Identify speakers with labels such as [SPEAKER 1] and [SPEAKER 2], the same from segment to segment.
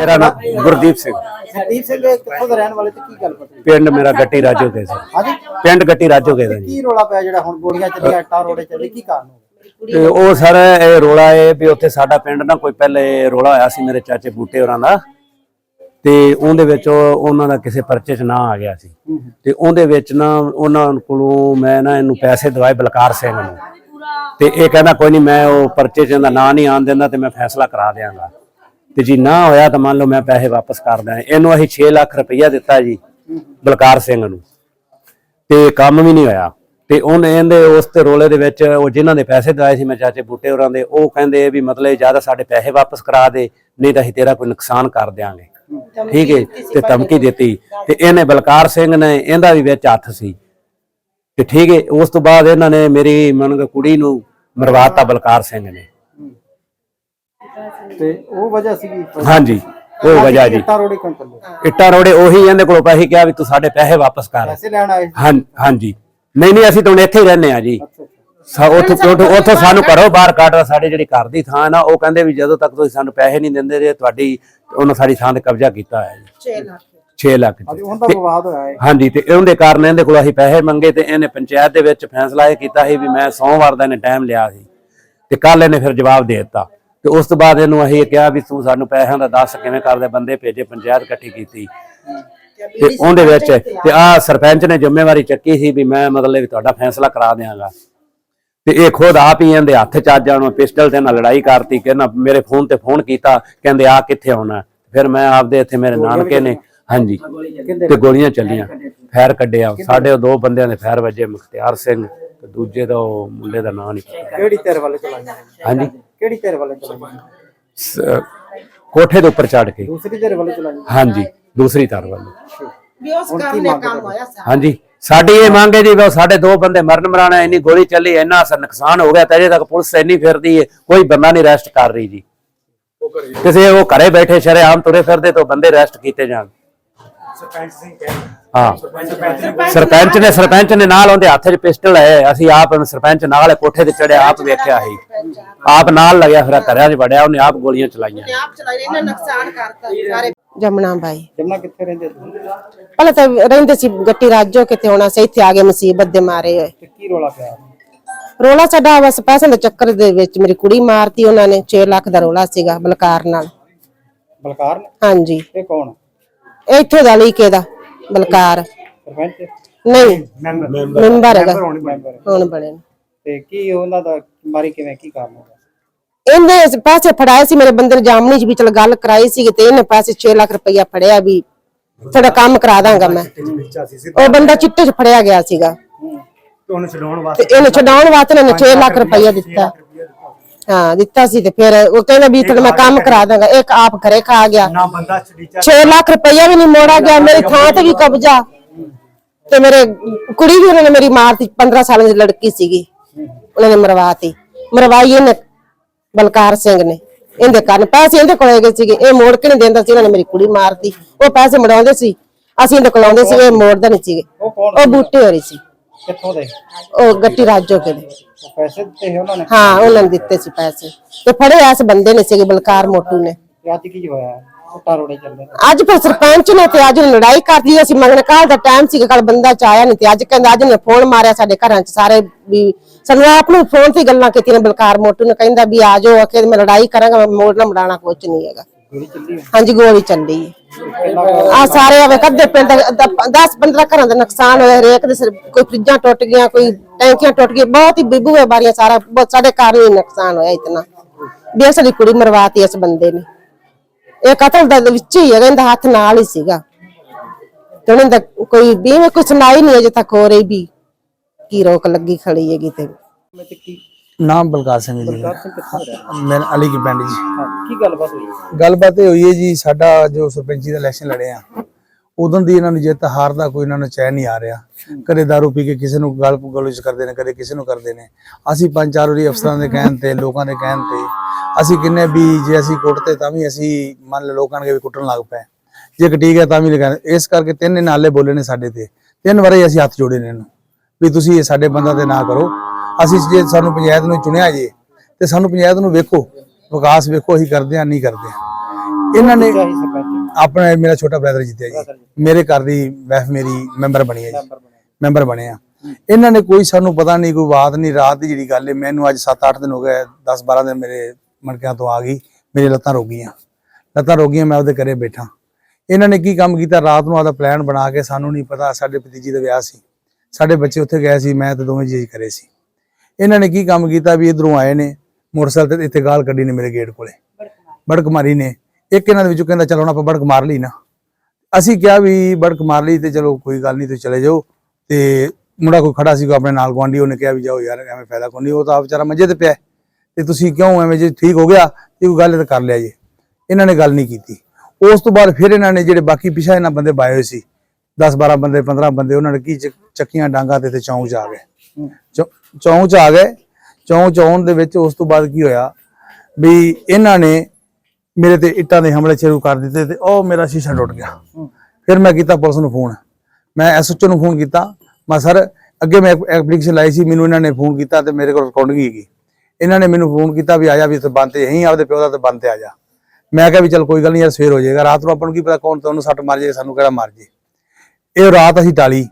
[SPEAKER 1] ਮੇਰਾ ਨਾਮ ਗੁਰਦੀਪ ਸਿੰਘ।
[SPEAKER 2] ਸੰਦੀਪ ਸਿੰਘ ਕਿੱਥੋਂ ਦੇ ਰਹਿਣ ਵਾਲੇ ਤੇ ਕੀ ਗੱਲ ਪਤਾ?
[SPEAKER 1] ਪਿੰਡ ਮੇਰਾ ਗੱਟੀ ਰਾਜੋ ਕੇ ਸੀ।
[SPEAKER 2] ਹਾਂਜੀ?
[SPEAKER 1] ਪਿੰਡ ਗੱਟੀ ਰਾਜੋ ਕੇ ਦਾ ਜੀ।
[SPEAKER 2] ਕੀ ਰੋਲਾ ਪਿਆ ਜਿਹੜਾ ਹੁਣ ਗੋਲੀਆਂ ਚੱਲੀਆਂ ਇੱਟਾਂ ਰੋੜੇ ਚੱਲੇ ਕੀ ਕਾਰਨ ਹੋ
[SPEAKER 1] ਤੇ ਉਹ ਸਰ ਇਹ ਰੋਲਾ ਹੈ ਵੀ ਉੱਥੇ ਸਾਡਾ ਪਿੰਡ ਨਾ ਕੋਈ ਪਹਿਲੇ ਰੋਲਾ ਹੋਇਆ ਸੀ ਮੇਰੇ ਚਾਚੇ ਬੂਟੇ ਹੋਰਾਂ ਦਾ। ਤੇ ਉਹਦੇ ਵਿੱਚ ਉਹ- ਉਹਨਾਂ ਦਾ ਕਿਸੇ ਪਰਚੇ 'ਚ ਨਾਂ ਆ ਗਿਆ ਸੀ। ਤੇ ਉਹਦੇ ਵਿੱਚ ਨਾ ਉਹਨਾਂ ਕੋਲੋਂ ਮੈਂ ਨਾ ਇਹਨੂੰ ਪੈਸੇ ਦਵਾਏ ਬਲਕਾਰ ਸਿੰਘ ਨੂੰ। ਤੇ ਇਹ ਕਹਿੰਦਾ ਕੋਈ ਨਹੀਂ ਮੈਂ ਉਹ ਪਰਚੇ 'ਚ ਇਹਦਾ ਨਾਂ ਨਹੀਂ ਆਣ ਦਿੰਦਾ ਤੇ ਮੈਂ ਫੈਸਲਾ ਕਰਾ ਦਿਆਂਗਾ। ਤੇ ਜੀ ਨਾ ਹੋਇਆ ਤਾਂ ਮੰਨ ਲਓ ਮੈਂ ਪੈਸੇ ਵਾਪਸ ਕਰ ਦਾਂ ਇਹਨੂੰ ਅਸੀਂ 6 ਲੱਖ ਰੁਪਈਆ ਦਿੱਤਾ ਜੀ ਬਲਕਾਰ ਸਿੰਘ ਨੂੰ। ਤੇ ਕੰਮ ਵੀ ਨਹੀਂ ਹੋਇਆ। ਤੇ ਉਹਨੇ ਇਹਦੇ ਉਸ ਤੇ ਰੋਲੇ ਦੇ ਵਿੱਚ ਉਹ ਜਿਨ੍ਹਾਂ ਦੇ ਪੈਸੇ ਦਵਾਏ ਸੀ ਮੈਂ ਚਾਚੇ ਬੂਟੇ ਹੋਰਾਂ ਦੇ ਉਹ ਕਹਿੰਦੇ ਵੀ ਮਤਲਬ ਜ਼ਿਆਦਾ ਸਾਡੇ ਪੈਸੇ ਵਾਪਸ ਕਰਾ ਦੇ ਨਹੀਂ ਤਾਂ ਅਸੀਂ ਤੇਰਾ ਕੋਈ ਨੁਕਸਾਨ ਕਰ ਦਿਆਂਗੇ। ਠੀਕ ਹੈ ਤੇ ਧਮਕੀ ਦਿੱਤੀ। ਤੇ ਇਹਨੇ ਬਲਕਾਰ ਸਿੰਘ ਨੇ ਇਹਦਾ ਵੀ ਵਿੱਚ ਹੱਥ ਸੀ। ਤੇ ਠੀਕ ਹੈ ਉਸ ਤੋਂ ਬਾਅਦ ਇਹਨਾਂ ਨੇ ਮੇਰੀ ਮੰਨ ਕੁੜੀ ਨੂੰ ਮਰਵਾਤਾ ਬਲਕਾਰ ਸਿੰਘ ਨੇ।
[SPEAKER 2] ਤੇ ਉਹ ਵਜ੍ਹਾ ਸੀਗੀ
[SPEAKER 1] ਹਾਂਜੀ ਉਹ ਵਜ੍ਹਾ ਜੀ।
[SPEAKER 2] ਇੱਟਾਂ ਰੋੜੇ ਕਿਉਂ ਚੱਲੇ
[SPEAKER 1] ਇੱਟਾਂ ਰੋੜੇ ਉਹੀ ਇਹਦੇ ਕੋਲੋਂ ਪੈਸੇ ਕਿਹਾ ਵੀ ਤੂੰ ਸਾਡੇ ਪੈਸੇ ਵਾਪਸ ਕਰ।
[SPEAKER 2] ਪੈਸੇ ਲੈਣ ਆਏ?
[SPEAKER 1] ਹਾਂ ਹਾਂਜੀ। ਨਹੀਂ ਨਹੀਂ ਅਸੀਂ ਤਾਂ ਹੁਣ ਇੱਥੇ ਹੀ ਰਹਿੰਦੇ ਆ ਜੀ। ਉੱਥੋਂ ਉੱਥੋਂ ਉੱਥੋਂ ਸਾਨੂੰ ਘਰੋਂ ਬਾਹਰ ਕੱਢ ਸਾਡੇ ਜਿਹੜੀ ਘਰ ਦੀ ਥਾਂ ਨਾ ਉਹ ਕਹਿੰਦੇ ਵੀ ਜਦੋਂ ਤੱਕ ਤੁਸੀਂ ਸਾਨੂੰ ਪੈਸੇ ਨਹੀਂ ਦਿੰਦੇ ਜੇ ਤੁਹਾਡੀ ਉਹਨਾਂ ਸਾਡੀ ਥਾਂ ਤੇ ਕਬਜ਼ਾ ਕੀਤਾ ਹੈ ਜੀ। 6 ਲੱਖ। 6 ਲੱਖ
[SPEAKER 2] ਅੱਜ
[SPEAKER 1] ਚ।
[SPEAKER 2] ਉਹਦਾ ਵਿਵਾਦ ਹੋਇਆ ਹੈ
[SPEAKER 1] ਹਾਂਜੀ ਤੇ ਉਹਦੇ ਕਾਰਨ ਇਹਦੇ ਕੋਲ ਅਸੀਂ ਪੈਸੇ ਮੰਗੇ ਤੇ ਇਹਨੇ ਪੰਚਾਇਤ ਦੇ ਵਿੱਚ ਫੈਸਲਾ ਇਹ ਕੀਤਾ ਸੀ ਵੀ ਮੈਂ ਸੋਮਵਾਰ ਦਾ ਇਹਨੇ ਟਾਈਮ ਲਿਆ ਸੀ। ਤੇ ਕੱਲ ਇਹਨੇ ਫਿਰ ਜਵਾਬ ਦੇ ਦਿੱਤਾ। ਤੇ ਉਸ ਤੋਂ ਬਾਅਦ ਇਹਨੂੰ ਅਸੀਂ ਕਿਹਾ ਵੀ ਤੂੰ ਸਾਨੂੰ ਪੈਸਿਆਂ ਦਾ ਦੱਸ ਕਿਵੇਂ ਕਰਦੇ ਬੰਦੇ ਭੇਜੇ ਪੰਚਾਇਤ ਇਕੱਠੀ ਕੀਤੀ। ਤੇ ਉਹਦੇ ਵਿੱਚ ਤੇ ਆ ਸਰਪੰਚ ਨੇ ਜ਼ਿੰਮੇਵਾਰੀ ਚੱਕੀ ਸੀ ਵੀ ਮੈਂ ਮਤਲਬ ਤੁਹਾਡਾ ਫੈਸਲਾ ਕਰਾ ਦਿਆਂਗਾ। ਤੇ ਇਹ ਖੁਦ ਆਪ ਹੀ ਇਹਦੇ ਹੱਥ ਚ ਆ ਜਾਣ ਪਿਸਟਲ ਤੇ ਨਾਲ ਲੜਾਈ ਕਰਤੀ ਕਹਿੰਦਾ ਮੇਰੇ ਫੋਨ ਤੇ ਫੋਨ ਕੀਤਾ ਕਹਿੰਦੇ ਆ ਕਿੱਥੇ ਆਉਣਾ। ਫਿਰ ਮੈਂ ਆਪਦੇ ਇੱਥੇ ਮੇਰੇ ਨਾਨਕੇ ਨੇ ਹਾਂਜੀ ਤੇ ਗੋਲੀਆਂ ਚੱਲੀਆਂ। ਫੈਰ ਕੱਢਿਆ ਸਾਡੇ ਦੋ ਬੰਦਿਆਂ ਦੇ ਫੈਰ ਵੱਜੇ ਮੁਖਤਿਆਰ ਸਿੰਘ ਤੇ ਦੂਜੇ ਦਾ ਉਹ ਮੁੰਡੇ ਦਾ ਨਾਂ ਨਹੀਂ ਪਤਾ।
[SPEAKER 2] ਕਿਹੜੀ ਤੇਰੇ ਵੱਲ ਚਲਾਈਆਂ
[SPEAKER 1] ਹਾਂਜੀ।
[SPEAKER 2] ਕਿਹੜੀ ਤੇਰੇ ਵੱਲ ਚਲਾਈਆਂ
[SPEAKER 1] ਸ- ਕੋਠੇ ਦੇ ਉੱਪਰ ਚੜ ਕੇ।
[SPEAKER 2] ਦੂਸਰੀ ਤੇਰੇ ਵੱਲ ਚਲਾਈਆਂ
[SPEAKER 1] ਹਾਂਜੀ ਦੂਸਰੀ ਧਰ ਵੱਲ।
[SPEAKER 3] ਵੀ ਉਸ ਕੰਮ ਨੇ ਕੰਮ ਹੋਇਆ ਸਾ
[SPEAKER 1] ਹਾਂਜੀ ਸਾਡੀ ਇਹ ਮੰਗ ਹੈ ਜੀ ਵੀ ਉਹ ਸਾਡੇ ਦੋ ਬੰਦੇ ਮਰਨ ਮਰਾਣਾ ਇੰਨੀ ਗੋਲੀ ਚੱਲੀ ਇੰਨਾ ਅਸਰ ਨੁਕਸਾਨ ਹੋ ਗਿਆ ਤੇ ਅਜੇ ਤੱਕ ਪੁਲਿਸ ਇੰਨੀ ਫਿਰਦੀ ਹੈ ਕੋਈ ਬੰਦਾ ਨਹੀਂ ਅਰੈਸਟ ਕਰ ਰਹੀ ਜੀ। ਕਿਸੇ ਉਹ ਘਰੇ ਬੈਠੇ ਸ਼ਰੇਆਮ ਤੁਰੇ ਫਿਰਦੇ ਤੋਂ ਬੰਦੇ ਅਰੈਸਟ ਕੀਤੇ ਜਾਣ। ਹਾਂ। ਸਰਪੰਚ ਨੇ ਸਰਪੰਚ ਨੇ ਨਾਲ ਉਹਦੇ ਹੱਥ 'ਚ ਪਿਸਟਲ ਹੈ ਅਸੀਂ ਆਪ ਸਰਪੰਚ ਨਾਲ ਕੋਠੇ ਤੇ ਚੜਿਆ ਆਪ ਵੇਖਿਆ ਸੀ। ਆਪ ਨਾਲ ਲੱਗਿਆ ਫਿਰ ਘਰਾਂ 'ਚ ਵੜਿਆ ਉਹਨੇ ਆਪ ਗੋਲੀਆਂ ਚਲਾਈਆਂ।
[SPEAKER 3] ਆਪ ਚਲਾਈ ਇਹਨਾਂ ਨੁਕਸਾਨ ਕਰਤਾ ਸਾਰੇ। ਜਮਨਾ ਬਾਈ।
[SPEAKER 2] ਜਮਨਾ ਕਿੱਥੇ ਰਹਿੰਦੇ ਤੁਸੀਂ?
[SPEAKER 3] ਪਹਿਲਾਂ ਤਾਂ ਰਹਿੰਦੇ ਸੀ ਗੱਟੀ ਰਾਜੋ ਕਿਤੇ ਹੋਣਾ ਸੀ ਇੱਥੇ ਆ ਗਏ ਮੁਸੀਬਤ ਦੇ ਮਾਰੇ ਹੋਏ।
[SPEAKER 2] ਕੀ ਰੋਲਾ ਪਿਆ?
[SPEAKER 3] ਰੋਲਾ ਸਾਡਾ ਬਸ ਪੈਸੇ ਦੇ ਚੱਕਰ ਦੇ ਵਿੱਚ ਮੇਰੀ ਕੁੜੀ ਮਾਰਤੀ ਉਹਨਾਂ ਨੇ 6 ਲੱਖ ਦਾ ਰੋਲਾ ਸੀਗਾ ਬਲਕਾਰ ਨਾਲ।
[SPEAKER 2] ਬਲਕਾਰ ਨੇ?
[SPEAKER 3] ਹਾਂਜੀ।
[SPEAKER 2] ਇਹ ਕੌਣ?
[SPEAKER 3] ਇੱਥੇ ਦਾ ਲੀਕੇ ਦਾ ਬਲਕਾਰ।
[SPEAKER 2] ਸਰਪੰਚ?
[SPEAKER 3] ਨਹੀਂ
[SPEAKER 2] ਮੈਂਬਰ।
[SPEAKER 3] ਮੈਂਬਰ ਹੈਗਾ।
[SPEAKER 2] ਮੈਂਬਰ
[SPEAKER 3] ਹੁਣ ਬਣੇ ਨੇ।
[SPEAKER 2] ਤੇ ਕੀ ਉਹਨਾਂ ਦਾ ਮਾਰੀ ਕਿਵੇਂ ਕੀ ਕਾਰਨ ਹੋਇਆ
[SPEAKER 3] ਇਹਨੇ ਪੈਸੇ ਫੜਾਏ ਸੀ ਮੇਰੇ ਬੰਦੇ ਨੇ ਜਾਮਨੀ ਚ ਵੀ ਚਲ ਗੱਲ ਕਰਾਈ ਸੀ ਤੇ ਇਹਨੇ ਪੈਸੇ 6 ਲੱਖ ਰੁਪਈਆ ਫੜਿਆ ਵੀ ਤੁਹਾਡਾ ਕੰਮ ਕਰਾ ਦਾਂਗਾ ਮੈਂ। ਉਹ ਬੰਦਾ ਚਿੱਟੇ ਚ ਫੜਿਆ ਗਿਆ ਸੀਗਾ।
[SPEAKER 2] ਤੁਹਾਨੂੰ ਛਡਾਉਣ
[SPEAKER 3] ਤੇ ਇਹਨੂੰ ਛਡਾਉਣ ਵਾਸਤੇ ਇਹਨੇ 6 ਲੱਖ ਰੁਪਈਆ ਦਿੱਤਾ। ਹਾਂ ਦਿੱਤਾ ਸੀ ਤੇ ਫਿਰ ਉਹ ਕਹਿੰਦਾ ਵੀ ਤੁਹਾਡਾ ਮੈਂ ਕੰਮ ਕਰਾ ਦਾਂਗਾ ਇੱਕ ਆਪ ਘਰੇ ਖਾ ਗਿਆ।
[SPEAKER 2] ਨਾ ਬੰਦਾ ਛੜੀਚਾ
[SPEAKER 3] 6 ਲੱਖ ਰੁਪਈਆ ਵੀ ਨਹੀਂ ਮੋੜਾ ਗਿਆ ਮੇਰੀ ਥਾਂ ਤੇ ਵੀ ਕਬਜ਼ਾ। ਤੇ ਮੇਰੇ ਕੁੜੀ ਵੀ ਉਹਨਾਂ ਨੇ ਮੇਰੀ ਮਾਰਤੀ 15 ਸਾਲਾਂ ਦੀ ਲੜਕੀ ਸੀਗੀ। ਉਹਨਾਂ ਨੇ ਮਰਵਾਤੀ ਮਰਵਾਈ ਇਹਨੇ ਬਲਕਾਰ ਸਿੰਘ ਨੇ। ਇਹਦੇ ਕਾਰਨ ਪੈਸੇ ਇਹਦੇ ਕੋਲ ਹੈਗੇ ਸੀਗੇ ਇਹ ਮੋੜ ਕੇ ਨਹੀਂ ਦਿੰਦਾ ਸੀ ਇਹਨਾਂ ਨੇ ਮੇਰੀ ਕੁੜੀ ਮਾਰਤੀ ਉਹ ਪੈਸੇ ਮੜਾਉਂਦੇ ਸੀ ਅਸੀਂ ਇਹਦੇ ਕੋਲ ਆਉਂਦੇ ਸੀ ਇਹ ਮੋੜਦਾ ਨਹੀਂ ਸੀਗੇ।
[SPEAKER 2] ਉਹ
[SPEAKER 3] ਬੂਟੇ ਹੋ ਰਹੀ ਸੀ।
[SPEAKER 2] ਕਿੱਥੋਂ ਦੇ?
[SPEAKER 3] ਉਹ ਗੱਟੀ ਰਾਜੋ ਕੇ ਦੇ।
[SPEAKER 2] ਉਹ ਪੈਸੇ ਦਿੱਤੇ ਉਹਨਾਂ ਨੇ?
[SPEAKER 3] ਹਾਂ ਉਹਨਾਂ ਨੇ ਦਿੱਤੇ ਸੀ ਪੈਸੇ। ਤੇ ਫੜੇ ਇਸ ਬੰਦੇ ਨੇ ਸੀਗੇ ਬਲਕਾਰ ਮੋਟੂ ਨੇ।
[SPEAKER 2] ਤੇ ਅੱਜ ਕੀ ਹੋਇਆ? ਟੁੱਟਾ ਰੋੜੇ ਚੱਲੇ
[SPEAKER 3] ਅੱਜ ਫਿਰ ਸਰਪੰਚ ਨੇ ਤੇ ਅੱਜ ਲੜਾਈ ਕਰਦੀ ਅਸੀਂ ਮੰਗਣ ਕਾਲ ਦਾ ਟਾਈਮ ਸੀ ਕੱਲ ਬੰਦਾ ਚ ਆਇਆ ਨਹੀਂ ਤੇ ਅੱਜ ਕਹਿੰਦਾ ਅੱਜ ਨੇ ਫੋਨ ਮਾਰਿਆ ਸਾਡੇ ਘਰਾਂ ਚ ਸਾਰੇ ਵੀ। ਸਾਨੂੰ ਆਪ ਨੂੰ ਫੋਨ ਤੇ ਗੱਲਾਂ ਕੀਤੀਆਂ ਬਲਕਾਰ ਮੋਟੂ ਨੇ। ਕਹਿੰਦਾ ਵੀ ਆ ਜਾਓ ਮੈਂ ਲੜਾਈ ਕਰਾਂਗਾ ਮੈਂ ਮੋੜਨਾ ਮੜਾਣਾ ਕੁਝ ਨਹੀਂ ਹੈਗਾ। ਹਾਂਜੀ ਗੋਲੀ ਚੱਲੀ। ਆ ਸਾਰੇ ਆਵੇ ਕੱਦੇ ਪਿੰਡ 10 15 ਘਰਾਂ ਦਾ ਨੁਕਸਾਨ ਹੋਇਆ ਹਰੇਕ ਦੇ ਸਿਰ ਕੋਈ ਫਰਿੱਜਾਂ ਟੁੱਟ ਗਈਆਂ ਕੋਈ ਟੈਂਕੀਆਂ ਟੁੱਟ ਗਈਆਂ ਬਹੁਤ ਹੀ ਬਿਬੂਏ ਬਾਰੀਆਂ ਸਾਰਾ ਬਹੁਤ ਸਾਡੇ ਘਰ ਨੂੰ ਨੁਕਸਾਨ ਹੋਇਆ ਇਤਨਾ। ਵੀ ਸਾਡੀ ਕੁੜੀ ਮਰਵਾਤੀ ਇਸ ਬੰਦੇ ਨੇ। ਇਹ ਕਤਲ ਦਾ ਵਿੱਚ ਹੀ ਹੈਗਾ ਇਹਦਾ ਹੱਥ ਨਾਲ ਹੀ ਸੀਗਾ। ਤੇ ਉਹਨਾਂ ਦਾ ਕੋਈ ਵੀ ਕੋਈ ਸੁਣਾਈ ਨਹੀਂ ਅਜੇ ਤੱਕ ਹੋ ਰਹੀ ਵੀ ਕੀ ਰੋਕ ਲੱਗੀ ਖੜੀ ਹੈਗੀ ਤੇ।
[SPEAKER 2] ਮੈਂ ਤੇ ਕੀ
[SPEAKER 4] ਨਾਮ ਬਲਕਾਰ ਸਿੰਘ ਜੀ।
[SPEAKER 2] ਸਿੰਘ ਕਿੱਥੋਂ
[SPEAKER 4] ਮੈਂ ਅਲੀ ਕੀ ਪਿੰਡ ਜੀ।
[SPEAKER 2] ਹਾਂ ਕੀ ਗੱਲਬਾਤ ਹੋਈ
[SPEAKER 4] ਗੱਲਬਾਤ ਇਹ ਹੋਈ ਹੈ ਜੀ ਸਾਡਾ ਜੋ ਸਰਪੰਚੀ ਦਾ ਇਲੈਕਸ਼ਨ ਲੜਿਆ ਉਦੋਂ ਦੀ ਇਹਨਾਂ ਨੂੰ ਜਿੱਤ ਹਾਰ ਦਾ ਕੋਈ ਇਹਨਾਂ ਨੂੰ ਚੈਨ ਨਹੀਂ ਆ ਰਿਹਾ। ਕਦੇ दारू ਪੀ ਕੇ ਕਿਸੇ ਨੂੰ ਗਲ ਗਲੋਚ ਕਰਦੇ ਨੇ ਕਦੇ ਕਿਸੇ ਨੂੰ ਕਰਦੇ ਨੇ। ਅਸੀਂ ਪੰਜ ਚਾਰ ਵਾਰੀ ਅਫਸਰਾਂ ਦੇ ਕਹਿਣ ਤੇ ਲੋਕਾਂ ਦੇ ਕਹਿਣ ਤੇ ਅਸੀਂ ਕਿੰਨੇ ਵੀ ਜੇ ਅਸੀਂ ਕੁੱਟਤੇ ਤਾਂ ਵੀ ਅਸੀਂ ਮੰਨ ਲਓ ਲੋਕਾਂ ਨੇ ਵੀ ਕੁੱਟਣ ਲੱਗ ਪਏ। ਜੇ ਕਟੀਕ ਹੈ ਤਾਂ ਵੀ ਲਗਾ ਇਸ ਕਰਕੇ ਤਿੰਨ ਨਾਲੇ ਬੋਲੇ ਨੇ ਸਾਡੇ ਤੇ। ਤਿੰਨ ਵਾਰੀ ਅਸੀਂ ਹੱਥ ਜੋੜੇ ਨੇ ਇਹਨੂੰ ਵੀ ਤੁਸੀਂ ਇਹ ਸਾਡੇ ਬੰਦਾ ਤੇ ਨਾ ਕਰੋ। ਅਸੀਂ ਜੇ ਸਾਨੂੰ ਪੰਚਾਇਤ ਨੂੰ ਚੁਣਿਆ ਜੇ ਤੇ ਸਾਨੂੰ ਪੰਚਾਇਤ ਨੂੰ ਵੇਖੋ ਵਿਕਾਸ ਵੇਖੋ ਅਸੀਂ ਕਰਦੇ ਆ ਨਹੀਂ ਕਰਦੇ। ਇਹਨਾਂ ਨੇ ਆਪਣਾ ਮੇਰਾ ਛੋਟਾ ਬ੍ਰਦਰ ਜਿੱਤਿਆ ਜੀ। ਮੇਰੇ ਘਰ ਦੀ ਵਾਈਫ ਮੇਰੀ ਮੈਂਬਰ ਬਣੀ ਹੈ ਜੀ। ਮੈਂਬਰ ਬਣੇ। ਆ। ਇਹਨਾਂ ਨੇ ਕੋਈ ਸਾਨੂੰ ਪਤਾ ਨਹੀਂ ਕੋਈ ਬਾਤ ਨਹੀਂ ਰਾਤ ਦੀ ਜਿਹੜੀ ਗੱਲ ਹੈ ਮੈਨੂੰ ਅੱਜ 7-8 ਦਿਨ ਹੋ ਗਏ 10-12 ਦਿਨ ਮੇਰੇ ਮਣਕਿਆਂ ਤੋਂ ਆ ਗਈ ਮੇਰੀ ਲੱਤਾਂ ਰੁਕ ਗਈਆਂ। ਲੱਤਾਂ ਰੁਕ ਗਈਆਂ ਮੈਂ ਉਹਦੇ ਘਰੇ ਬੈਠਾ। ਇਹਨਾਂ ਨੇ ਕੀ ਕੰਮ ਕੀਤਾ ਰਾਤ ਨੂੰ ਆਦਾ ਪਲਾਨ ਬਣਾ ਕੇ ਸਾਨੂੰ ਨਹੀਂ ਪਤਾ ਸਾਡੇ ਭਤੀਜੀ ਦਾ ਵਿਆਹ ਸੀ। ਸਾਡੇ ਬੱਚੇ ਉੱਥੇ ਗਏ ਸੀ ਮੈਂ ਤੇ ਦੋਵੇਂ ਜੀ ਕਰੇ ਸੀ। ਇਹਨਾਂ ਨੇ ਕੀ ਕੰਮ ਕੀਤਾ ਵੀ ਇਧਰੋਂ ਆਏ ਨੇ, ਮੋਟਰਸਾਈਕਲ ਤੇ ਇੱਥੇ ਗਾਲ ਕੱਢੀ ਨੇ ਮੇਰੇ ਗੇਟ ਕੋਲੇ। ਬੜਕ ਮਾਰੀ ਨੇ। ਇੱਕ ਇਹਨਾਂ ਦੇ ਵਿੱਚੋਂ ਕਹਿੰਦਾ, ਚਲੋ ਨਾ ਆਪਾਂ ਬੜਕ ਮਾਰ ਲਈ ਨਾ। ਅਸੀਂ ਕਿਹਾ ਵੀ ਬੜਕ ਮਾਰ ਲਈ ਤੇ ਚਲੋ ਕੋਈ ਗੱਲ ਨਹੀਂ, ਤੁਸੀਂ ਚਲੇ ਜਾਓ। ਤੇ ਮੁੰਡਾ ਕੋਈ ਖੜਾ ਸੀਗਾ ਆਪਣੇ ਨਾਲ ਗਵਾਂਢੀ ਉਹਨੇ ਕਿਹਾ ਵੀ ਜਾਓ ਯਾਰ, ਐਵੇਂ ਫਾਇਦਾ ਕੋਈ ਨਹੀਂ, ਉਹ ਤਾਂ ਆਪ ਵਿਚਾਰਾ ਮੰਜੇ ਤੇ ਪਿਆ ਤੇ ਤੁਸੀਂ ਕਿਉਂ ਐਵੇਂ ਜੇ ਠੀਕ ਹੋ ਗਿਆ ਤੇ ਕੋਈ ਗੱਲ ਤਾਂ ਕਰ ਲਿਆ ਜੀ। ਇਹਨਾਂ ਨੇ ਗੱਲ ਨਹੀਂ ਕੀਤੀ। ਉਸ ਤੋਂ ਬਾਅਦ ਫਿਰ ਇਹਨਾਂ ਨੇ ਜਿਹੜੇ ਬਾਕੀ ਪਿਛਾ ਇਹਨਾਂ ਬੰਦੇ ਬਾਏ ਹੋਏ ਸੀ 10 12 ਬੰਦੇ 15 ਬੰਦੇ, ਉਹਨਾਂ ਨੇ ਕੀ ਚੱਕੀਆਂ ਡਾਂਗਾ ਤੇ ਤੇ ਚੌਂਕ ਚ ਆ ਗਏ। ਚੌ- ਚ ਆ ਗਏ। ਚ ਆਉਣ ਦੇ ਵਿੱਚ ਉਸ ਤੋਂ ਬਾਅਦ ਕੀ ਹੋਇਆ ਵੀ ਇਹਨਾਂ ਨੇ ਮੇਰੇ ਤੇ ਇੱਟਾਂ ਦੇ ਹਮਲੇ ਸ਼ੁਰੂ ਕਰ ਦਿੱਤੇ ਤੇ ਉਹ ਮੇਰਾ ਸ਼ੀਸ਼ਾ ਟੁੱਟ ਗਿਆ। ਫਿਰ ਮੈਂ ਕੀਤਾ ਪੁਲਿਸ ਨੂੰ ਫੋਨ। ਮੈਂ ਐਸਐਚਓ ਨੂੰ ਫੋਨ ਕੀਤਾ। ਮੈਂ ਸਰ ਅੱਗੇ ਮੈਂ ਐਪਲੀਕੇਸ਼ਨ ਲਾਈ ਸੀ ਮੈਨੂੰ ਇਹਨਾਂ ਨੇ ਫੋਨ ਕੀਤਾ ਤੇ ਮੇਰੇ ਕੋਲ ਰਿਕਾਰਡਿੰਗ ਹੈਗੀ। ਇਹਨਾਂ ਨੇ ਮੈਨੂੰ ਫੋਨ ਕੀਤਾ ਵੀ ਆ ਜਾ ਵੀ ਇੱਥੇ ਬੰਦ ਤੇ ਯਹੀਂ ਆਪਦੇ ਪਿਓ ਦਾ ਤੇ ਬੰਦ ਤੇ ਆ ਜਾ। ਮੈਂ ਕਿਹਾ ਵੀ ਚਲ ਕੋਈ ਗੱਲ ਨਹੀਂ ਯਾਰ ਸਵੇਰ ਹੋ ਜਾਏਗਾ। ਰਾਤ ਨੂੰ ਆਪਾਂ ਨੂੰ ਕੀ ਪਤਾ ਕੌਣ ਤੁਹਾਨੂੰ ਸੱਟ ਮਾਰ ਜਾਏ ਸਾਨੂੰ ਕਿਹੜਾ ਮਾਰ ਜੇ। ਇਹ ਰਾਤ ਅਸੀਂ ਟਾਲੀ।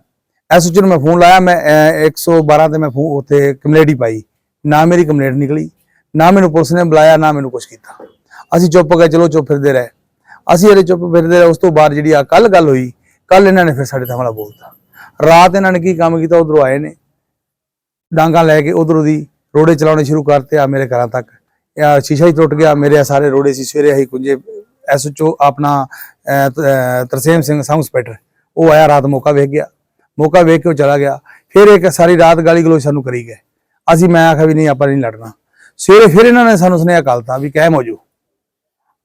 [SPEAKER 4] ਐਸਐਚਓ ਨੂੰ ਮੈਂ ਫੋਨ ਲਾਇਆ ਮੈਂ ਅਹ, 112 ਤੇ ਮੈਂ ਫੋਨ ਉੱਥੇ ਕੰਪਲੇਂਟ ਹੀ ਪਾਈ। ਨਾ ਮੇਰੀ ਕੰਪਲੇਂਟ ਨਿਕਲੀ ਨਾ ਮੈਨੂੰ ਪੁਲਿਸ ਨੇ ਬੁਲਾਇਆ ਨਾ ਮੈਨੂੰ ਕੁਝ ਕੀਤਾ। ਅਸੀਂ ਚੁੱਪ ਗਏ ਚਲੋ ਚੁੱਪ ਫਿਰਦੇ ਰਹੇ। ਅਸੀਂ ਇਹਦੇ ਚੁੱਪ ਫਿਰਦੇ ਰਹੇ ਉਸ ਤੋਂ ਬਾਅਦ ਜਿਹੜੀ ਆ ਕੱਲ ਗੱਲ ਹੋਈ ਕੱਲ ਇਹਨਾਂ ਨੇ ਫਿਰ ਸਾਡੇ ਤੇ ਹਮਲਾ ਬੋਲਤਾ। ਰਾਤ ਇਹਨਾਂ ਨੇ ਕੀ ਕੰਮ ਕੀਤਾ ਉਧਰੋਂ ਆਏ ਨੇ। ਡਾਂਗਾ ਲੈ ਕੇ ਉਧਰੋਂ ਦੀ ਰੋੜੇ ਚਲਾਉਣੇ ਸ਼ੁਰੂ ਕਰਤੇ ਆ ਮੇਰੇ ਘਰਾਂ ਤੱਕ। ਇਹ ਸ਼ੀਸ਼ਾ ਹੀ ਟੁੱਟ ਗਿਆ ਮੇਰੇ ਆਹ ਸਾਰੇ ਰੋੜੇ ਸੀ ਸਵੇਰੇ ਅਸੀਂ ਕੁੰਜੇ ਐਸਓਚਓ ਆਪਣਾ ਅਹ, ਤ- ਤਰਸੇਮ ਸਿੰਘ ਸਾਊਂਡ ਇੰਸਪੈਕਟਰ ਉਹ ਆਇਆ ਰਾਤ ਮੌਕਾ ਵੇਖ ਗਿਆ। ਮੌਕਾ ਵੇਖ ਕੇ ਉਹ ਚਲਾ ਗਿਆ। ਫਿਰ ਇੱਕ ਸਾਰੀ ਰਾਤ ਗਾਲੀ ਗਲੋਚ ਸਾਨੂੰ ਕਰੀ ਗਏ। ਅਸੀਂ ਮੈਂ ਆਖਿਆ ਵੀ ਨਹੀਂ ਆਪਾਂ ਨਹੀਂ ਲੜਨਾ। ਸਵੇਰੇ ਫਿਰ ਇਹਨਾਂ ਨੇ ਸਾਨੂੰ ਸੁਨੇਹਾ ਕੱਲਤਾ ਵੀ ਕਾਇਮ ਹੋ ਜਾਓ।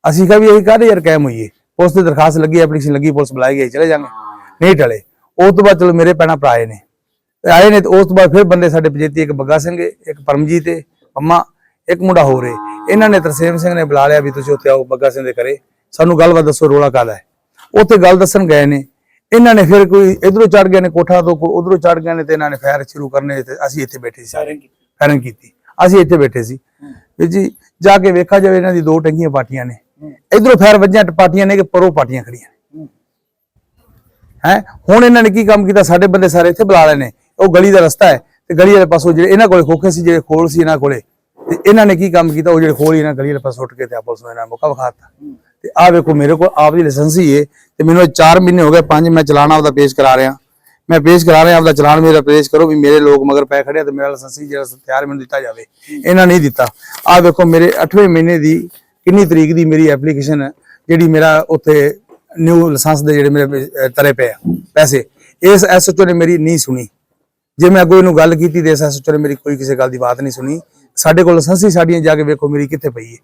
[SPEAKER 4] ਅਸੀਂ ਕਿਹਾ ਵੀ ਇਹ ਕਾਹਦੇ ਯਾਰ ਕਾਇਮ ਹੋਈਏ? ਪੁਲਿਸ ਦੀ ਦਰਖਾਸਤ ਲੱਗੀ ਐਪਲੀਕੇਸ਼ਨ ਲੱਗੀ ਪੁਲਿਸ ਬੁਲਾਈ ਗਈ ਚਲੇ ਜਾਾਂਗੇ। ਨਹੀਂ ਟਲੇ। ਉਸ ਤੋਂ ਬਾਅਦ ਚਲੋ ਮੇਰੇ ਪੈਣਾ ਭਰਾਏ ਨੇ। ਆਏ ਨੇ ਤੇ ਉਸ ਤੋਂ ਬਾਅਦ ਫਿਰ ਬੰਦੇ ਸਾਡੇ ਪਜੇਤੀ ਇੱਕ ਬੱਗਾ ਸਿੰਘ ਏ, ਇੱਕ ਪਰਮਜੀਤ ਤੇ ਅੰਮਾ ਇੱਕ ਮੁੰਡਾ ਹੋਰ ਏ। ਇਹਨਾਂ ਨੇ ਤਰਸੇਮ ਸਿੰਘ ਨੇ ਬੁਲਾ ਲਿਆ ਵੀ ਤੁਸੀਂ ਉੱਥੇ ਆਓ ਬੱਗਾ ਸਿੰਘ ਦੇ ਘਰੇ। ਸਾਨੂੰ ਗੱਲਬਾਤ ਦੱਸੋ ਰੋਲਾ ਕਾਹਦਾ ਹੈ? ਉੱਥੇ ਗੱਲ ਦੱਸਣ ਗਏ ਨੇ। ਇਹਨਾਂ ਨੇ ਫਿਰ ਕੋਈ ਇਧਰੋਂ ਚੜ ਗਏ ਨੇ ਕੋਠਾ ਤੋਂ ਕੋਈ ਉਧਰੋਂ ਚੜ ਗਏ ਨੇ ਤੇ ਇਹਨਾਂ ਨੇ ਫਾਇਰ ਸ਼ੁਰੂ ਕਰਨੇ ਤੇ ਅਸੀਂ ਇੱਥੇ ਬੈਠੇ ਸੀ। ਫਾਇਰਿੰਗ ਕੀਤੀ। ਅਸੀਂ ਇੱਥੇ ਬੈਠੇ ਸੀ। ਵੀ ਜੀ ਜਾ ਕੇ ਵੇਖਾ ਜਾਵੇ ਇਹਨਾਂ ਦੀ ਦੋ ਟੰਗੀਆਂ ਪਾਟੀਆਂ ਨੇ। ਇਧਰੋਂ ਫਾਇਰ ਵੱਜੀਆਂ ਪਾਟੀਆਂ ਨੇ ਕਿ ਪਰੋਂ ਪਾਟੀਆਂ ਖੜੀਆਂ ਨੇ। ਹੈ। ਹੁਣ ਇਹਨਾਂ ਨੇ ਕੀ ਕੰਮ ਕੀਤਾ? ਸਾਡੇ ਬੰਦੇ ਸਾਰੇ ਇੱਥੇ ਬੁਲਾ ਲਏ ਨੇ। ਉਹ ਗਲੀ ਦਾ ਰਸਤਾ ਹੈ ਤੇ ਗਲੀ ਵਾਲੇ ਪਾਸੋਂ ਜਿਹੜੇ ਇਹਨਾਂ ਕੋਲੇ ਖੋਖੇ ਸੀ ਜਿਹੜੇ ਖੋਲ ਸੀ ਇਹਨਾਂ ਕੋਲੇ ਤੇ ਇਹਨਾਂ ਨੇ ਕੀ ਕੰਮ ਕੀਤਾ? ਉਹ ਜਿਹੜੇ ਖੋਲ ਇਹਨਾਂ ਗਲੀ ਵਾਲੇ ਪਾਸੋਂ ਉੱਠ ਕੇ ਤੇ ਆਪਸ ਨੂੰ ਇਹਨਾਂ ਨੇ ਮੌਕਾ ਵਿਖਾਤਾ ਤੇ ਆਹ ਵੇਖੋ, ਮੇਰੇ ਕੋਲ ਆਪ ਦੀ ਲਾਇਸੈਂਸ ਹੀ ਹੈ ਤੇ ਮੈਨੂੰ 4 ਮਹੀਨੇ ਹੋ ਗਏ 5 ਮੈਂ ਚਲਾਣਾ ਆਪਦਾ ਪੇਸ਼ ਕਰਾ ਰਿਹਾ। ਮੈਂ ਪੇਸ਼ ਕਰਾ ਰਿਹਾ, ਆਪਦਾ ਚਲਾਨ ਮੇਰਾ ਪੇਸ਼ ਕਰੋ ਵੀ ਮੇਰੇ ਲੋਕ ਮਗਰ ਪੈ ਖੜੇ ਤੇ ਮੇਰਾ ਲਾਇਸੈਂਸ ਜਿਹੜਾ ਤਿਆਰ ਮੈਨੂੰ ਦਿੱਤਾ ਜਾਵੇ। ਇਹਨਾਂ ਨਹੀਂ ਦਿੱਤਾ। ਆਹ ਵੇਖੋ, ਮੇਰੇ 8ਵੇਂ ਮਹੀਨੇ ਦੀ ਕਿੰਨੀ ਤਰੀਕ ਦੀ ਮੇਰੀ ਐਪਲੀਕੇਸ਼ਨ ਜਿਹੜੀ ਮੇਰਾ ਉੱਥੇ ਨਿਊ ਲਾਇਸੈਂਸ ਦੇ ਜਿਹੜੇ ਮੇਰੇ ਤਰੇ ਪਏ ਪੈਸੇ। ਇਸ ਐਸਐਚਓ ਨੇ ਮੇਰੀ ਨਹੀਂ ਸੁਣੀ। ਜੇ ਮੈਂ ਅੱਗੋਂ ਇਹਨੂੰ ਗੱਲ ਕੀਤੀ ਤੇ ਇਸ ਐਸਐਚਓ ਨੇ ਮੇਰੀ ਕੋਈ ਕਿਸੇ ਗੱਲ ਦੀ ਬਾਤ ਨਹੀਂ ਸੁਣੀ। ਸਾਡੇ ਕੋਲ ਲਾਇਸੈਂਸ ਹੀ ਸਾਡੀਆਂ ਜਾ ਕੇ ਵੇਖੋ ਮੇਰੀ ਕਿੱਥੇ ਪਈ ਹੈ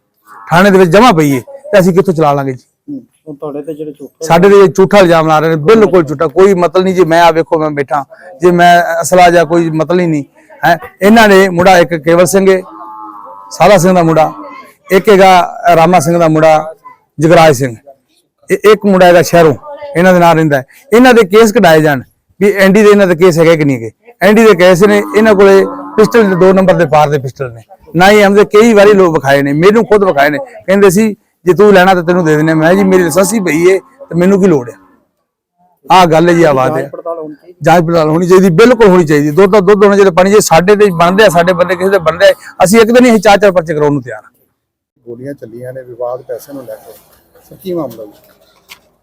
[SPEAKER 4] ਥਾਣੇ ਦੇ ਵਿੱਚ ਜਮਾ ਪਈ ਹੈ ਤੇ ਅਸੀਂ ਕਿੱਥੋਂ ਚਲਾ ਲਾਂਗੇ ਜੀ?
[SPEAKER 2] ਹੁਣ ਤੁਹਾਡੇ ਤੇ ਜਿਹੜੇ ਝੂਠੇ
[SPEAKER 4] ਸਾਡੇ ਤੇ ਝੂਠਾ ਇਲਜ਼ਾਮ ਲਾ ਰਹੇ ਨੇ ਬਿਲਕੁਲ ਝੂਠਾ ਕੋਈ ਮਤਲਬ ਨਹੀਂ ਜੀ ਮੈਂ ਆ ਵੇਖੋ ਮੈਂ ਬੈਠਾ ਜੇ ਮੈਂ ਅਸਲਾ ਜਾਂ ਕੋਈ ਮਤਲਬ ਹੀ ਨਹੀਂ ਹੈ। ਇਹਨਾਂ ਨੇ ਮੁੰਡਾ ਇੱਕ ਕੇਵਲ ਸਿੰਘ ਹੈ ਸਾਦਾ ਸਿੰਘ ਦਾ ਮੁੰਡਾ ਇੱਕ ਹੈਗਾ ਰਾਮਾ ਸਿੰਘ ਦਾ ਮੁੰਡਾ ਜਗਰਾਜ ਸਿੰਘ। ਇੱਕ ਮੁੰਡਾ ਹੈਗਾ ਸ਼ਹਿਰੋਂ ਇਹਨਾਂ ਦੇ ਨਾਲ ਰਹਿੰਦਾ। ਇਹਨਾਂ ਦੇ ਕੇਸ ਕਢਾਏ ਜਾਣ ਵੀ ਐਂਡੀ ਦੇ ਇਹਨਾਂ ਦੇ ਕੇਸ ਹੈਗੇ ਕਿ ਨਹੀਂ ਹੈਗੇ। ਐਂਡੀ ਦੇ ਕੇਸ ਨੇ ਇਹਨਾਂ ਕੋਲੇ ਪਿਸਟਲ ਦੇ ਦੋ ਨੰਬਰ ਦੇ ਪਾਰ ਦੇ ਪਿਸਟਲ ਨੇ। ਨਾ ਹੀ ਹਮਦੇ ਕਈ ਵਾਰੀ ਲੋਕ ਵਿਖਾਏ ਨੇ ਮੈਨੂੰ ਖੁਦ ਵਿਖਾਏ ਨੇ। ਕਹਿੰਦੇ ਸੀ ਜੇ ਤੂੰ ਲੈਣਾ ਤਾਂ ਤੈਨੂੰ ਦੇ ਹਾਂ। ਮੈਂ ਜੀ ਮੇਰੀ ਲਾਇਸੈਂਸ ਪਈ ਏ ਤੇ ਮੈਨੂੰ ਕੀ ਲੋੜ ਹੈ ਆਹ ਗੱਲ ਹੈ ਜੀ ਆਵਾਜ਼ ਹੈ ਜਾਂਚ ਪੜਤਾਲ ਹੋਣੀ ਚਾਹੀਦੀ। ਬਿਲਕੁਲ ਹੋਣੀ ਚਾਹੀਦੀ। ਦੁੱਧ ਦਾ ਦੁੱਧ ਹੋਣਾ ਚਾਹੀਦਾ ਪਾਣੀ ਜੇ ਸਾਡੇ ਤੇ ਬਣਦੇ ਆ ਸਾਡੇ ਬੰਦੇ ਕਿਸੇ ਦੇ ਬਣਦੇ ਆ ਅਸੀਂ ਇੱਕ ਦਿਨ ਹੀ ਚਾਰ ਚਾਰ ਪਰਚੇ ਕਰਾਉਣ ਨੂੰ ਤਿਆਰ ਹਾਂ
[SPEAKER 5] ਗੋਲੀਆਂ ਚੱਲੀਆਂ ਨੇ ਵਿਵਾਦ ਪੈਸੇ ਨੂੰ ਲੈ ਕੇ। ਕੀ ਮਾਮਲਾ ਜੀ?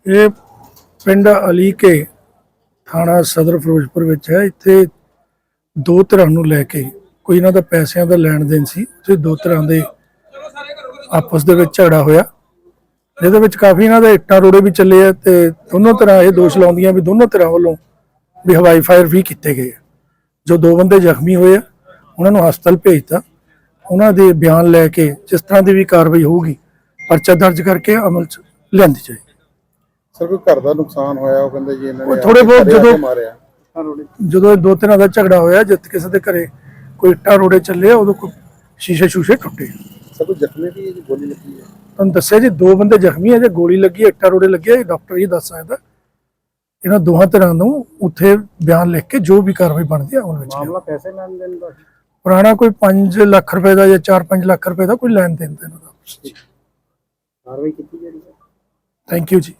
[SPEAKER 6] ਇਹ ਪਿੰਡ ਅਲੀ ਕੇ ਥਾਣਾ ਸਦਰ ਫਿਰੋਜ਼ਪੁਰ ਵਿੱਚ ਹੈ। ਇੱਥੇ ਦੋ ਤਰ੍ਹਾਂ ਨੂੰ ਲੈ ਕੇ ਕੋਈ ਇਹਨਾਂ ਦਾ ਪੈਸਿਆਂ ਦਾ ਲੈਣ ਦੇਣ ਸੀ। ਤੇ ਦੋ ਤਰ੍ਹਾਂ ਦੇ ਆਪਸ ਦੇ ਵਿੱਚ ਝਗੜਾ ਹੋਇਆ। ਜਿਹਦੇ ਵਿੱਚ ਕਾਫੀ ਇਹਨਾਂ ਦੇ ਇੱਟਾਂ ਰੋੜੇ ਵੀ ਚੱਲੇ ਆ ਤੇ ਦੋਨੋਂ ਤਰ੍ਹਾਂ ਇਹ ਦੋਸ਼ ਲਾਉਂਦੀਆਂ ਵੀ ਦੋਨੋਂ ਤਰ੍ਹਾਂ ਵੱਲੋਂ ਵੀ ਹਵਾਈ ਫਾਇਰ ਵੀ ਕੀਤੇ ਗਏ। ਜੋ ਦੋ ਬੰਦੇ ਜ਼ਖਮੀ ਹੋਏ ਆ ਉਹਨਾਂ ਨੂੰ ਹਸਪਤਾਲ ਭੇਜਤਾ। ਉਹਨਾਂ ਦੇ ਬਿਆਨ ਲੈ ਕੇ ਜਿਸ ਤਰ੍ਹਾਂ ਦੀ ਵੀ ਕਾਰਵਾਈ ਹੋਊਗੀ ਪਰਚਾ ਦਰਜ ਕਰਕੇ ਅਮਲ ਚ ਲਿਆਂਦੀ ਜਾਏਗੀ।
[SPEAKER 5] ਸਰ ਕੋਈ ਘਰ ਦਾ ਨੁਕਸਾਨ ਹੋਇਆ ਉਹ ਕਹਿੰਦੇ ਜੀ ਇਹਨਾਂ ਨੇ
[SPEAKER 6] ਥੋੜ੍ਹੇ ਬਹੁਤ ਜਦੋਂ- ਜਦੋਂ ਦੋ ਤਿੰਨਾਂ ਦਾ ਝਗੜਾ ਹੋਇਆ ਜਦ ਕਿਸੇ ਦੇ ਘਰੇ ਕੋਈ ਇੱਟਾਂ ਰੋੜੇ ਚੱਲੇ ਆ, ਉਦੋਂ ਕੋਈ ਸ਼ੀਸ਼ੇ ਸ਼ੂਸ਼ੇ ਟੁੱਟੇ।
[SPEAKER 5] ਸਰ ਕੋਈ ਜ਼ਖਮੀ ਵੀ ਹੈ ਜੀ ਗੋਲੀ ਲੱਗੀ ਹੈ।
[SPEAKER 6] ਤੁਹਾਨੂੰ ਦੱਸਿਆ ਜੀ ਦੋ ਬੰਦੇ ਜ਼ਖਮੀ ਆ ਜੇ ਗੋਲੀ ਲੱਗੀ ਹੈ, ਇੱਟਾਂ ਰੋੜੇ ਲੱਗੇ ਆ, ਇਹ ਡਾਕਟਰ ਹੀ ਦੱਸ ਸਕਦਾ। ਇਹਨਾਂ ਦੋਹਾਂ ਤਰ੍ਹਾਂ ਨੂੰ ਉੱਥੇ ਬਿਆਨ ਲਿਖ ਕੇ ਜੋ ਵੀ ਕਾਰਵਾਈ ਬਣਦੀ ਆ ਉਹਨਾਂ ਵਿੱਚ।
[SPEAKER 2] ਮਾਮਲਾ ਪੈਸੇ ਲੈਣ ਦੇਣ ਦਾ।
[SPEAKER 6] ਪੁਰਾਣਾ ਕੋਈ 5 ਲੱਖ ਰੁਪਏ ਦਾ ਜਾਂ 4-5 ਲੱਖ ਰੁਪਏ ਦਾ ਕੋਈ ਲੈਣ ਦੇਣ ਦਾ ਇਹਨਾਂ ਦਾ।
[SPEAKER 2] ਕਾਰਵਾਈ ਕੀਤੀ ਜਿਹੜੀ
[SPEAKER 6] ਥੈਂਕ ਯੂ ਜੀ।